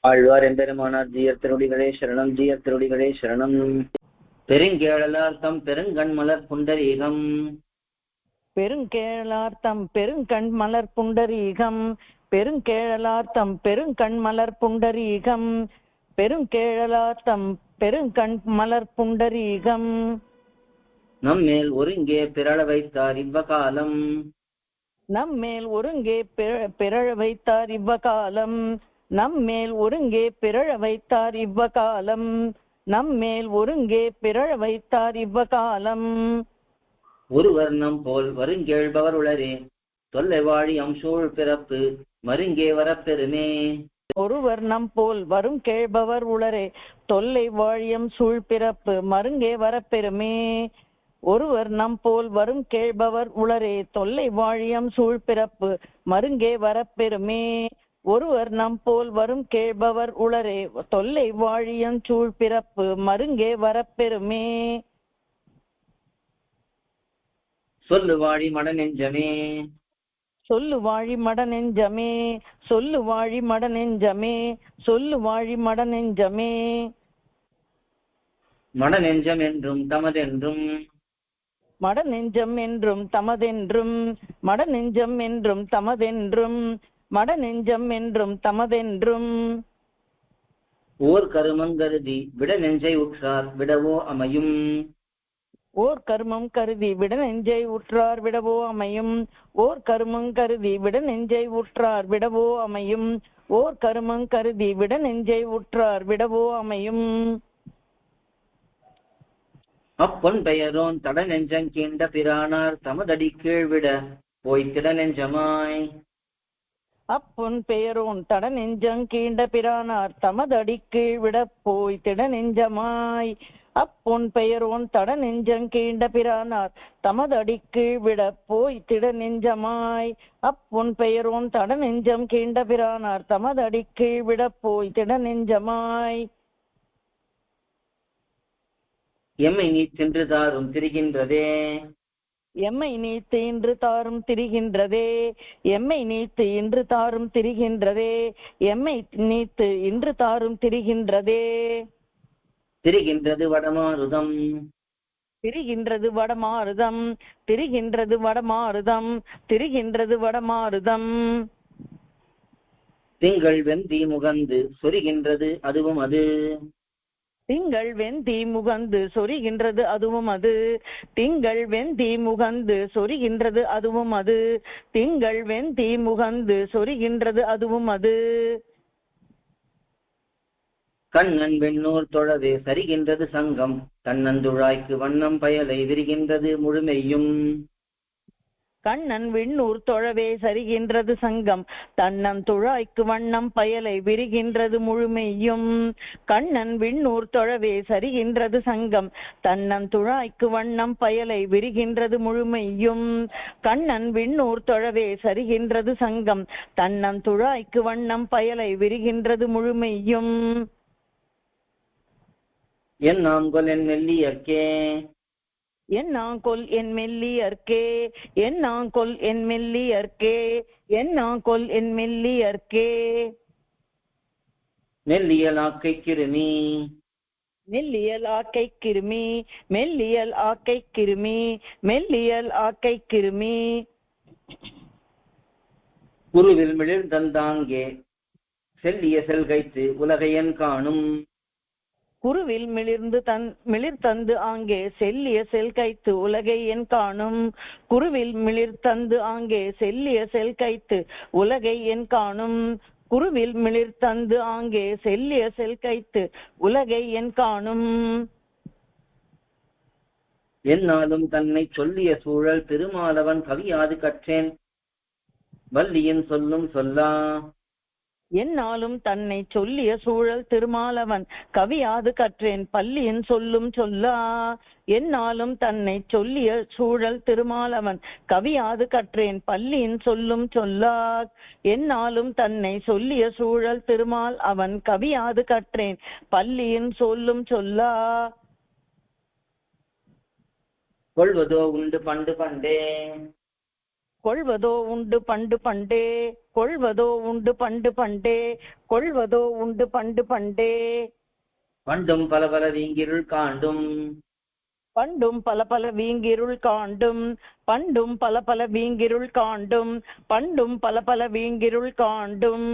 ஆழ்வார் எம்பெருமானார் ஜீயர் திருடிகளே சரணம் ஜீயர் திருடிகளே சரணம். பெருங்கேழலார் தம் பெருங்கண் மலர் புண்டரீகம். பெருங்கேழலார்த்தம் பெருங்கண் மலர் புண்டரீகம். பெருங்கேழலார்த்தம் பெருங்கண் மலர் புண்டரீகம். பெருங்கேழலார்த்தம் பெருங்கண் மலர் புண்டரீகம். நம்மேல் ஒருங்கே பிறழ வைத்தார் இவ்வகாலம். நம்மேல் ஒருங்கே பிற- பிறழ வைத்தார் இவ்வகாலம். நம்மேல் ஒருங்கே பிறழ வைத்தார் இவ்வகாலம். நம்மேல் ஒருங்கே பிறழ வைத்தார் இவ்வகாலம். ஒரு வர்ணம் போல் வருங்கேழ்பவர் உளரே. தொல்லை வாழி அம்சூழ் பிறப்பு மருங்கே வரப்பெருமே ஒருவர் நம் போல் வரும் கேள்பவர் உளரே. தொல்லை வாழியம் சூழ் பிறப்பு மருங்கே வரப்பெருமே ஒருவர் நம் போல் வரும் கேள்பவர் உளரே. தொல்லை வாழியம் சூழ் பிறப்பு மருங்கே வரப்பெருமே ஒருவர் நம் போல் வரும் கேள்பவர் உளரே தொல்லை வாழியம் சூழ் பிறப்பு மருங்கே வரப்பெருமே சொல்லு வாழி மட நெஞ்சமே சொல்லு வாழி மட நெஞ்சமே சொல்லு வாழி மட நெஞ்சமே சொல்லு வாழி மட நெஞ்சமே மட நெஞ்சம் என்றும் தமதென்றும். மட நெஞ்சம் என்றும் தமதென்றும். மட நெஞ்சம் என்றும் தமதென்றும். மட நெஞ்சம் என்றும் தமதென்றும். ஓர் கருமங்கருதி விட நெஞ்சை உற்றார் விடவோ அமையும். ஓர் கர்மம் கருதி விட நெஞ்சை உற்றார் விடவோ அமையும். ஓர் கர்மம் கருதி விட நெஞ்சை உற்றார் விடவோ அமையும். ஓர் கர்மம் கருதி விட நெஞ்சை உற்றார் விடவோ அமையும். அப்பொன் பெயரோன் தட நெஞ்சங் கீண்ட பிரானார் தமதடி கீழ்விட போய் திட நெஞ்சமாய். அப்பொன் பெயரோன் தட நெஞ்சங் கீண்ட பிரானார் தமதடி விடப் போய் திட நெஞ்சமாய் அப்பொன் பெயரோன் தட நெஞ்சங் கீண்ட பிரானார் தமதடி விடப் போய் திட நெஞ்சமாய் அப்பொன் பெயரோன் தட நெஞ்சம் கீண்ட பிரானார் தமதடி விடப் போய் திட நெஞ்சமாய் எம்மை நீ சென்று தாரும் திரிகின்றதே. எம்மை நீத்து இன்று தாரும் திரிகின்றதே எம்மை நீத்து இன்று தாரும் திரிகின்றதே எம்மை நீத்து இன்று தாரும் திரிகின்றதே. திரிகின்றது வடமாருதம். திரிகின்றது வடமாருதம் திரிகின்றது வடமாருதம் திரிகின்றது வடமாருதம். திங்கள் வெந்தி முகந்து சொரிகின்றது அதுவும் அது. திங்கள் வெந்தி முகந்து சொரிகின்றது அதுவும் அது. திங்கள் வெந்தி முகந்து சொரிகின்றது அதுவும் அது. திங்கள் வெந்தி முகந்து சொரிகின்றது அதுவும் அது. கண்ணன் வெண்ணூர் தொழவே சரிகின்றது சங்கம். தன்னந்துழாய்க்கு வண்ணம் பயலை விரிகின்றது முழுமையும். கண்ணன் விண்ணூர் தொழவே சரிகின்றது சங்கம். தன்னம் துழாய்க்கு வண்ணம் பயலை விரிகின்றது முழுமையும் கண்ணன் விண்ணூர் தொழவே சரிகின்றது சங்கம். தன்னம் துழாய்க்கு வண்ணம் பயலை விரிகின்றது முழுமையும் கண்ணன் விண்ணூர் தொழவே சரிகின்றது சங்கம். தன்னம் துழாய்க்கு வண்ணம் பயலை விரிகின்றது முழுமையும் என் நாங்கொல் என் மெல்லியற்கே என் நாங்கொல் என் மெல்லியர்க்கே என் நாங்கொல் என் மெல்லியர்க்கே என் நாங்கொல் என் மெல்லியர்க்கே. மெல்லியல் ஆக்கை கிருமி மெல்லியல் ஆக்கை கிருமி மெல்லியல் ஆக்கை கிருமி மெல்லியல் ஆக்கை கிருமி குருவில் மிளிர்ந்தந்தாங்கே செல்லிய செல்கைத்து உலகையன் காணும். குருவில் மிளிர்ந்து தன் மிளிர் தந்து ஆங்கே செல்லிய செல் கைத்து உலகை என் காணும். குருவில் மிளிர் தந்து ஆங்கே செல்லிய செல் கைத்து உலகை என் காணும். குருவில் மிளிர் தந்து ஆங்கே செல்லிய செல் கைத்து உலகை என் காணும். என்னாலும் தன்னை சொல்லிய சூழல் திருமாலவன் கவியாது கற்றேன். வள்ளியின் சொல்லும் சொல்லா. என்னாலும் தன்னை சொல்லிய சூழல் திருமாலவன் கவியாது கற்றேன் பள்ளியின் சொல்லும் சொல்லா. என்னாலும் தன்னை சொல்லிய சூழல் திருமாலவன் கவியாது கற்றேன் பள்ளியின் சொல்லும் சொல்லா. என்னாலும் தன்னை சொல்லிய சூழல் திருமால் அவன் கவியாது கற்றேன் பள்ளியின் சொல்லும் சொல்லா. கொள்வதோ உண்டு பண்டு பண்டே. கொள்வதோ உண்டு பண்டு பண்டே கொள்வதோ உண்டு பண்டு பண்டே கொள்வதோ உண்டு பண்டு பண்டே. பண்டும் பல பல வீங்கிருள் காண்டும். பண்டும் பல பல வீங்கிருள் காண்டும் பண்டும் பல பல வீங்கிருள் காண்டும் பண்டும் பல பல வீங்கிருள் காண்டும்.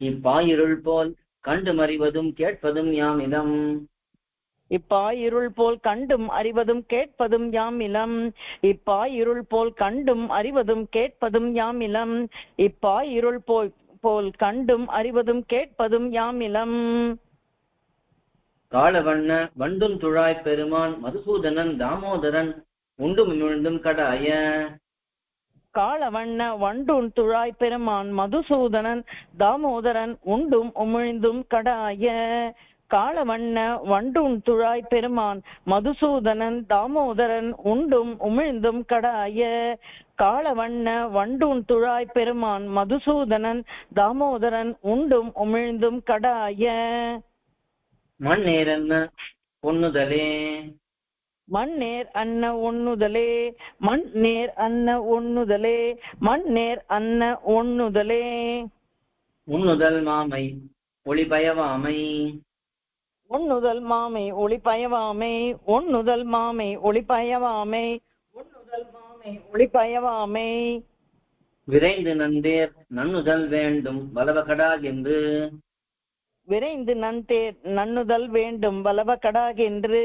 இப்பாயிருள் போல் கண்டு மறிவதும் கேட்பதும் யாமிடம் இப்பாயிருள் போல் கண்டும் அறிவதும் கேட்பதும் யாம் இளம். இப்பாயிருள் போல் கண்டும் அறிவதும் கேட்பதும் யாம் இளம். இப்பாயிருள் போல் போல் கண்டும் அறிவதும் கேட்பதும் யாம் இளம். காளவண்ண வண்டும் துழாய் பெருமான் மதுசூதனன் தாமோதரன் உண்டும் விழுந்தும் கடாய. காளவண்ண வண்டுன் துழாய் பெருமான் மதுசூதனன் தாமோதரன் உண்டும் உமிழ்ந்தும் கடாய. காளவண்ண வண்டுன் துழாய் பெருமான் மதுசூதனன் தாமோதரன் உண்டும் உமிழ்ந்தும் கடாய. காளவண்ண வண்டுன் துழாய் பெருமான் மதுசூதனன் தாமோதரன் உண்டும் உமிழ்ந்தும் கடாய. மண்ணேரன்ன பொன்னுதலே மண் நேர் அன்ன ஒண்ணுதலே மண் நேர் அன்ன ஒண்ணுதலே மண் நேர் அன்ன ஒண்ணுதலே உண்ணுதல் மாமை ஒளிபயவாமை. ஒண்ணுதல் மாமை ஒளி பயவாமை ஒண்ணுதல் மாமை ஒளி பயவாமை ஒண்ணுதல் மாமை ஒளி பயவாமை விரைந்து நந்தேர் நன்னுதல் வேண்டும் வலவகடாகென்று விரைந்து நன்தேர் நன்னுதல் வேண்டும் வலவ கடாகென்று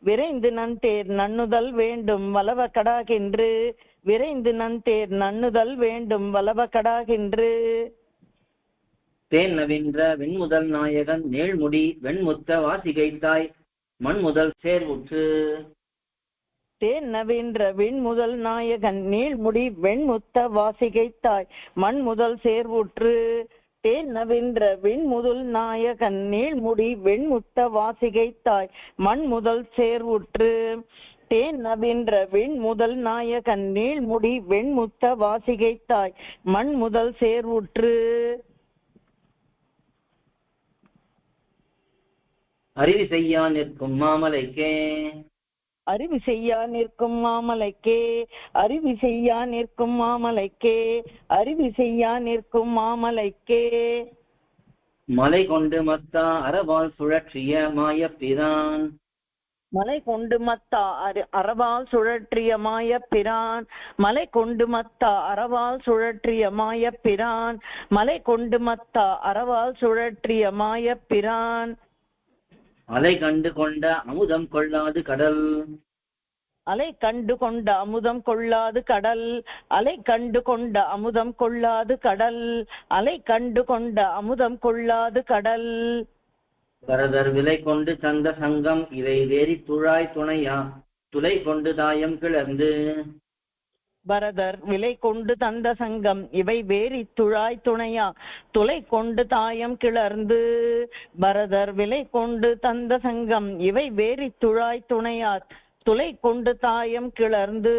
விரைந்து நன்தேர் நன்னுதல் வேண்டும் வலவ கடாகென்று விரைந்து நன்தேர் நன்னுதல் வேண்டும் வலவ கடாகென்று தேன் நவீன்ற வெண்முதல் நாயகன் நேழ்முடி வெண்முத்த வாசிகை தாய் மண்முதல் சேர்வுற்று. தேன் நவீன்ற வெண்முதல் நாயகன் நீள்முடி வெண்முத்த வாசிகை தாய் மண் முதல் சேர்வுற்று. தேன் நவீன்ற வெண்முதல் நாயகன் நீள்முடி வெண்முத்த வாசிகை தாய் மண் முதல் சேர்வுற்று. தேன் நவீன்ற வெண் முதல் நாயகன் நீள்முடி வெண்முத்த வாசிகை தாய் மண் முதல் சேர்வுற்று. அறிவி செய்யா நிற்கும் மாமலைக்கே. அறிவு செய்யா நிற்கும் மாமலைக்கே அறிவு செய்யா நிற்கும் மாமலைக்கே அறிவு செய்யா நிற்கும் மாமலைக்கே. மலை கொண்டு மத்தா அறவால் சுழற்றிய மாயப்பிரான். மலை கொண்டு மத்தா அர- அறவால் சுழற்றிய மாய பிரான் மலை கொண்டு மத்தா அறவால் சுழற்றிய மாய பிரான் மலை கொண்டு மத்தா அறவால் சுழற்றிய மாய பிரான் அலை கண்டு கொண்ட அமுதம் கொள்ளாது கடல். அலை கண்டு கொண்ட அமுதம் கொள்ளாது கடல். அலை கண்டு கொண்ட அமுதம் கொள்ளாது கடல். அலை கண்டு கொண்ட அமுதம் கொள்ளாது கடல். பரதர் விலை கொண்டு சந்த சங்கம் இவை வேரி துழாய் துணையா. துளை கொண்டு தாயம் கிளர்ந்து. பரதர் விலை கொண்டு தந்த சங்கம் இவை வேரி துழாய் துணையா? துளை கொண்டு தாயம் கிளர்ந்து பரதர் விலை கொண்டு தந்த சங்கம் இவை வேரி துழாய் துணையார் துளை கொண்டு தாயம் கிளர்ந்து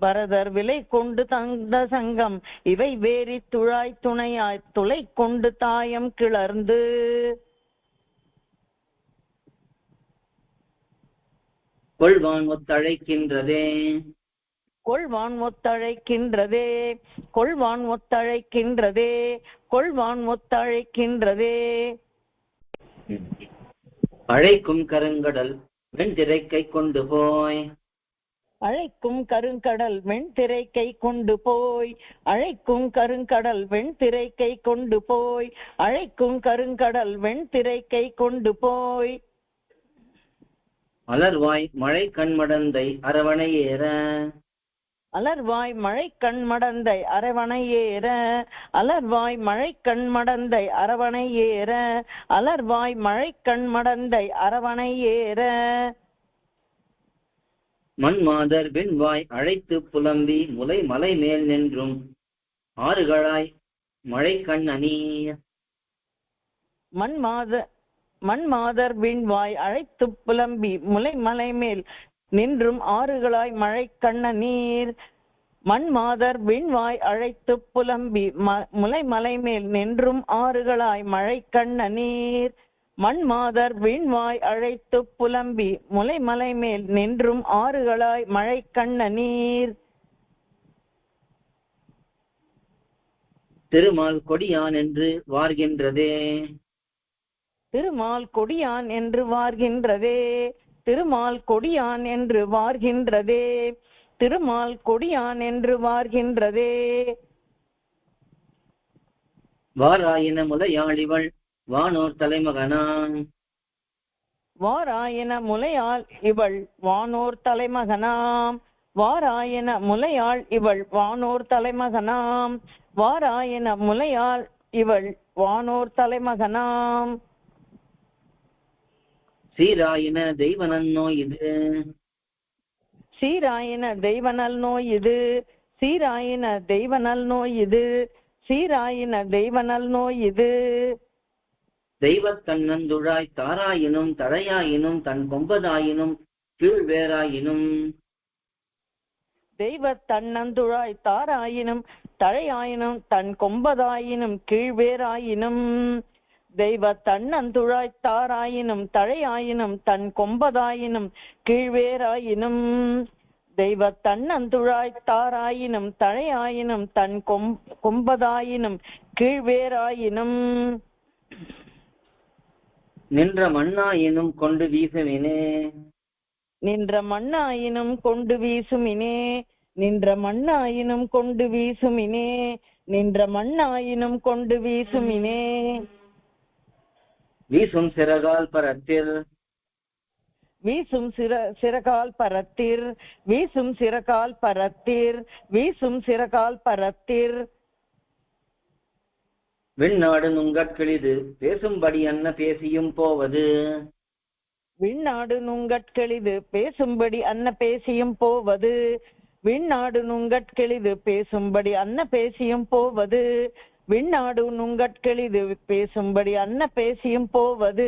பரதர் விலை கொண்டு தந்த சங்கம் இவை வேரி துழாய் துணையாய் துளை கொண்டு தாயம் கிளர்ந்து கொள்வான் ஒத்தழைக்கின்றதே. கொள்வான் ஒத்தழைக்கின்றதே கொள்வான் ஒத்தழைக்கின்றதே கொள்வான் ஒத்தழைக்கின்றதே அழைக்கும் கருங்கடல் வெண்திரைக்கை கொண்டு போய். அழைக்கும் கருங்கடல் வெண்திரைக்கை கொண்டு போய். அழைக்கும் கருங்கடல் வெண்திரைக்கை கொண்டு போய். அழைக்கும் கருங்கடல் வெண்திரைக்கை கொண்டு போய். அலர்வாய் மழை கண்மடந்தை அரவணை ஏற அலர்வாய் மழை கண்மடந்தை அரவணை ஏற. அலர்வாய் மழை கண்மடந்தை அரவணை ஏற. அலர்வாய் மழை கண்மடந்தை அரவணை ஏற. மண்மாதர் வெண்வாய் அழைத்து புலம்பி முலை மலை மேல் நின்றும். ஆறுகளாய் மழை கண் அணி. மண் மாத மண் மாதர் விண்வாய் அழைத்து புலம்பி முலை மலை மேல் நின்றும் ஆறுகளாய் மழை கண்ண நீர். மண்மாதர் விண்வாய் அழைத்து புலம்பி முலை மலை மேல் நின்றும் ஆறுகளாய் மழை கண்ண நீர். மண்மாதர் விண்வாய் அழைத்து புலம்பி முலை மலை மேல் நின்றும் ஆறுகளாய் மழை கண்ண நீர். திருமால் கொடியான் என்று வார்கின்றதே. திருமால் கொடியான் என்று வார்கின்றதே. திருமால் கொடியான் என்று வார்கின்றதே. திருமால் கொடியான் என்று வார்கின்றதே. வாராயின முலையாளிவள் வானோர் தலைமகனான். வாராயன முலையாள் இவள் வானோர் தலைமகனாம். வாராயன முலையாள் இவள் வானோர் தலைமகனாம். வாராயன முலையாள் இவள் வானோர் தலைமகனாம். சீராயின தெய்வனன்னோ இது. சீராயின தெய்வநல் நோய் இது. சீராயின தெய்வநல் நோய் இது. சீராயின தெய்வநல் நோய் இது. தெய்வத் தன்னந்துழாய் தாராயினும் தழையாயினும் தன் கொம்பதாயினும் கீழ்வேராயினும் தெய்வ தன்னந்துழாய் தாராயினும் தழையாயினும் தன் கொம்பதாயினும் கீழ்வேராயினும் தெய்வ தன்னந்துழாய் தாராயினும் தழையாயினும் தன் கொம்பதாயினும் கீழ்வேராயினும். தெய்வ தன்னந்துழாய் தாராயினும் தழையாயினும் தன் கொம் கொம்பதாயினும் கீழ்வேராயினும். நின்ற மண்ணாயினும் கொண்டு வீசுவினே நின்ற மண்ணாயினும் கொண்டு வீசுமினே. நின்ற மண்ணாயினும் கொண்டு வீசுமினே. நின்ற மண்ணாயினும் கொண்டு வீசுமினே. வீசும் சிறகால் பரத்தில். வீசும் சிற சிறகால் பரத்திர் வீசும் சிறகால் பரத்திர் வீசும் சிறகால் பரத்திர் விண்ணாடு நுங்கட்கிழிது பேசும்படி அன்ன பேசியும் போவது? விண்ணாடு நுங்கட்கெளிது பேசும்படி அன்ன பேசியும் போவது? விண்ணாடு நுங்கட்கெளிது பேசும்படி அன்ன பேசியும் போவது? விண்ணாடு நுங்கட்கெளிது பேசும்படி அன்ன பேசியும் போவது.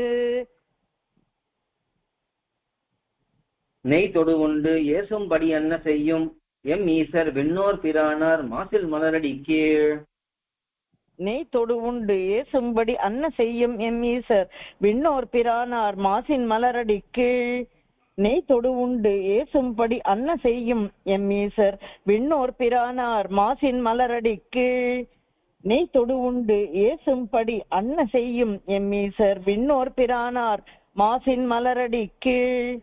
நெய் தொடு உண்டு ஏசும்படி அன்ன செய்யும். எம் ஈசர் விண்ணோர் பிரானார் மாசில் மலரடி கீழ். நெய் தொடு உண்டு ஏசும்படி அன்ன செய்யும். எம் ஈசர் விண்ணோர் பிரானார் மாசின் மலரடி கீழ். நெய் தொடு உண்டு ஏசும்படி அன்ன செய்யும். எம் ஈசர் விண்ணோர் பிரானார் மாசின் மலரடி கீழ். நெய் தொடு உண்டு. ஏசும்படி அன்ன செய்யும் எம் ஈசர் விண்ணோர் பிரானார். மாசின் மலரடி கீழ்.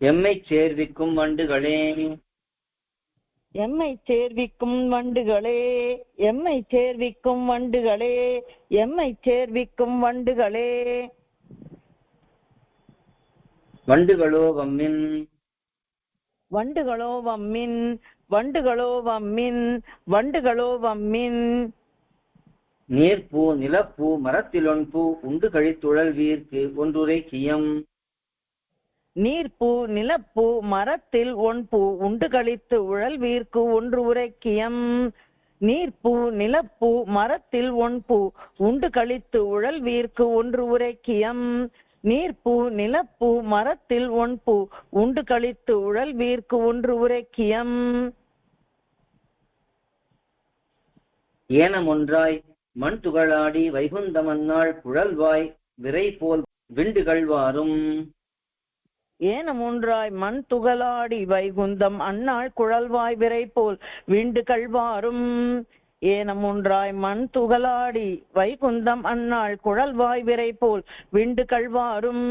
எம்மைச் சேர்விக்கும் வண்டுகளே. எம்மை சேர்விக்கும் வண்டுகளே. எம்மை சேர்விக்கும் வண்டுகளே. எம்மை சேர்விக்கும் வண்டுகளே. வண்டுகளோ வம்மின். வண்டுகளோ வம்மின். வண்டுகளோ வம்மின் வண்டுகளோ வம்மின். நீர்ப்பூ நிலப்பூ மரத்திலொன்பூ உண்டு கழித்துழல் வீர்க்கு ஒன்றுரை கியம். நீர்ப்பூ நிலப்பூ மரத்தில் ஒன்பூ உண்டு கழித்து உழல்வீர்க்கு ஒன்று உரைக்கியம் நீர்ப்பூ நிலப்பூ மரத்தில் ஒன்பூ உண்டு கழித்து உழல்வீர்க்கு ஒன்று உரைக்கியம் நீர்ப்பூ நிலப்பூ மரத்தில் ஒன்பூ உண்டு கழித்து உழல்வீர்க்கு ஒன்று உரைக்கியம். ஏனமொன்றாய் மண் துகளாடி வைகுந்தமன்னாள் குழல்வாய் விரை போல் விண்டுகள் வாரும் ஏனமொன்றாய் மண் துகளாடி வைகுந்தம் அன்னாள் குழல்வாய் விரை போல் விண்டு கழ்வாரும் ஏனமொன்றாய் மண் துகளாடி வைகுந்தம் அன்னாள் குழல்வாய் விரை போல் விண்டு கழ்வாரும்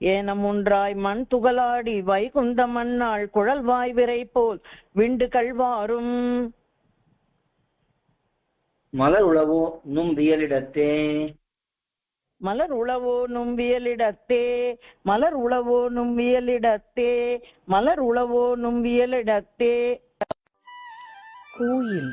ஏனமொன்றாய் மண் துகளாடி வைகுந்தம் அன்னாள் குழல்வாய் விரை போல் விண்டு கழ்வாரும் மலர் உளவோ நும் வியலிடத்தே. மலர் உளவோ நும்பியலிடத்தே மலர் உளவோ நும்பியலிடத்தே மலர் உளவோ நும்பியலிடத்தே கோயில்